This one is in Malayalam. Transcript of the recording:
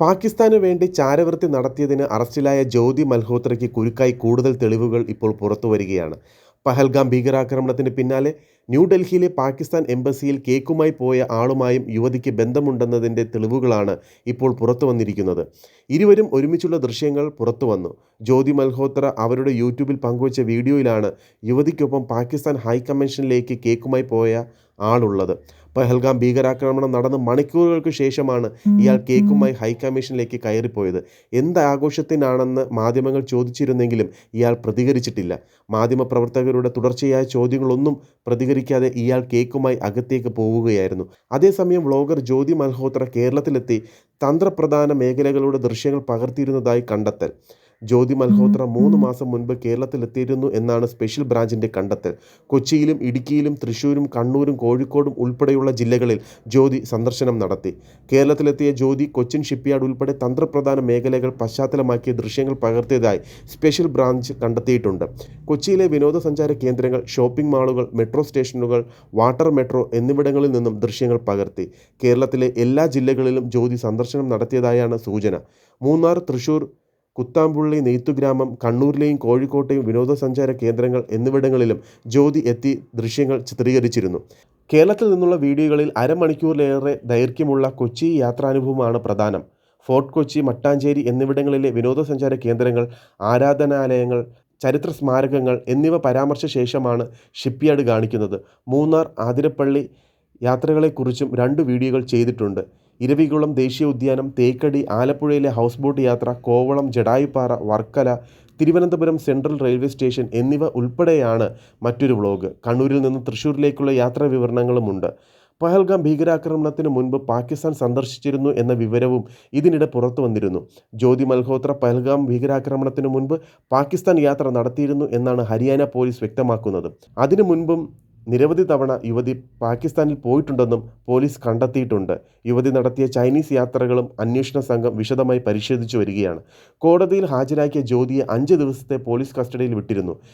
പാകിസ്ഥാന് വേണ്ടി ചാരവൃത്തി നടത്തിയതിന് അറസ്റ്റിലായ ജ്യോതി മൽഹോത്രയ്ക്ക് കുരുക്കായി കൂടുതൽ തെളിവുകൾ ഇപ്പോൾ പുറത്തു വരികയാണ് പഹൽഗാം ഭീകരാക്രമണത്തിന് പിന്നാലെ ന്യൂഡൽഹിയിലെ പാകിസ്ഥാൻ എംബസിയിൽ കേക്കുമായി പോയ ആളുമായും യുവതിക്ക് ബന്ധമുണ്ടെന്നതിന്റെ തെളിവുകളാണ് ഇപ്പോൾ പുറത്തു വന്നിരിക്കുന്നത്. ഇരുവരും ഒരുമിച്ചുള്ള ദൃശ്യങ്ങൾ പുറത്തു വന്നു. ജ്യോതി മൽഹോത്ര അവരുടെ യൂട്യൂബിൽ പങ്കുവച്ച വീഡിയോയിലാണ് യുവതിക്കൊപ്പം പാകിസ്ഥാൻ ഹൈക്കമ്മീഷനിലേക്ക് കേക്കുമായി പോയ ആളുള്ളത്. പഹൽഗാം ഭീകരാക്രമണം നടന്ന് മണിക്കൂറുകൾക്ക് ശേഷമാണ് ഇയാൾ കേക്കുമായി ഹൈക്കമ്മീഷനിലേക്ക് കയറിപ്പോയത്. എന്ത് ആഘോഷത്തിനാണെന്ന് മാധ്യമങ്ങൾ ചോദിച്ചിരുന്നെങ്കിലും ഇയാൾ പ്രതികരിച്ചിട്ടില്ല. മാധ്യമപ്രവർത്തകരുടെ തുടർച്ചയായ ചോദ്യങ്ങളൊന്നും പ്രതികരിക്കാതെ ഇയാൾ കേക്കുമായി അകത്തേക്ക് പോവുകയായിരുന്നു. അതേസമയം വ്ളോഗർ ജ്യോതി മൽഹോത്ര കേരളത്തിലെത്തി തന്ത്രപ്രധാന മേഖലകളുടെ ദൃശ്യങ്ങൾ പകർത്തിയിരുന്നതായി കണ്ടെത്തൽ. ജ്യോതി മൽഹോത്ര മൂന്ന് മാസം മുൻപ് കേരളത്തിൽ എത്തിയിരുന്നു എന്നാണ് സ്പെഷ്യൽ ബ്രാഞ്ചിന്റെ കണ്ടെത്തൽ. കൊച്ചിയിലും ഇടുക്കിയിലും തൃശൂരും കണ്ണൂരും കോഴിക്കോടും ഉൾപ്പെടെയുള്ള ജില്ലകളിൽ ജ്യോതി സന്ദർശനം നടത്തി. കേരളത്തിലെത്തിയ ജ്യോതി കൊച്ചിൻ ഷിപ്പ്യാർഡ് ഉൾപ്പെടെ തന്ത്രപ്രധാന മേഖലകൾ പശ്ചാത്തലമാക്കിയ ദൃശ്യങ്ങൾ പകർത്തിയതായി സ്പെഷ്യൽ ബ്രാഞ്ച് കണ്ടെത്തിയിട്ടുണ്ട്. കൊച്ചിയിലെ വിനോദസഞ്ചാര കേന്ദ്രങ്ങൾ ഷോപ്പിംഗ് മാളുകൾ മെട്രോ സ്റ്റേഷനുകൾ വാട്ടർ മെട്രോ എന്നിവിടങ്ങളിൽ നിന്നും ദൃശ്യങ്ങൾ പകർത്തി. കേരളത്തിലെ എല്ലാ ജില്ലകളിലും ജ്യോതി സന്ദർശനം നടത്തിയതായാണ് സൂചന. മൂന്നാർ തൃശൂർ കുത്താമ്പുള്ളി നെയ്ത്തുഗ്രാമം കണ്ണൂരിലെയും കോഴിക്കോട്ടെയും വിനോദസഞ്ചാര കേന്ദ്രങ്ങൾ എന്നിവിടങ്ങളിലും ജ്യോതി എത്തി ദൃശ്യങ്ങൾ ചിത്രീകരിച്ചിരുന്നു. കേരളത്തിൽ നിന്നുള്ള വീഡിയോകളിൽ അരമണിക്കൂറിലേറെ ദൈർഘ്യമുള്ള കൊച്ചി യാത്രാനുഭവമാണ് പ്രധാനം. ഫോർട്ട് കൊച്ചി മട്ടാഞ്ചേരി എന്നിവിടങ്ങളിലെ വിനോദസഞ്ചാര കേന്ദ്രങ്ങൾ ആരാധനാലയങ്ങൾ ചരിത്ര സ്മാരകങ്ങൾ എന്നിവ പരാമർശ ശേഷമാണ് ഷിപ്പ്യാർഡ് കാണിക്കുന്നത്. മൂന്നാർ ആതിരപ്പള്ളി യാത്രകളെക്കുറിച്ചും രണ്ട് വീഡിയോകൾ ചെയ്തിട്ടുണ്ട്. ഇരവികുളം ദേശീയ ഉദ്യാനം തേക്കടി ആലപ്പുഴയിലെ ഹൗസ് ബോട്ട് യാത്ര Kovalam Jatayupara Varkala Thiruvananthapuram central railway station എന്നിവ ഉൾപ്പെടെയാണ് മറ്റൊരു വ്ളോഗ്. കണ്ണൂരിൽ നിന്ന് തൃശ്ശൂരിലേക്കുള്ള യാത്രാ വിവരണങ്ങളുമുണ്ട്. പഹൽഗാം ഭീകരാക്രമണത്തിന് മുൻപ് പാകിസ്ഥാൻ സന്ദർശിച്ചിരുന്നു എന്ന വിവരവും ഇതിനിടെ പുറത്തു വന്നിരുന്നു. ജ്യോതി മൽഹോത്ര പഹൽഗാം ഭീകരാക്രമണത്തിന് മുൻപ് പാകിസ്ഥാൻ യാത്ര നടത്തിയിരുന്നു എന്നാണ് ഹരിയാന പോലീസ് വ്യക്തമാക്കുന്നത്. അതിനു മുൻപും നിരവധി തവണ യുവതി പാകിസ്ഥാനിൽ പോയിട്ടുണ്ടെന്നും പോലീസ് കണ്ടെത്തിയിട്ടുണ്ട്. യുവതി നടത്തിയ ചൈനീസ് യാത്രകളും അന്വേഷണ സംഘം വിശദമായി പരിശോധിച്ചു വരികയാണ്. കോടതിയിൽ ഹാജരാക്കിയ ജ്യോതിയെ അഞ്ച് ദിവസത്തെ പോലീസ് കസ്റ്റഡിയിൽ വിട്ടിരുന്നു.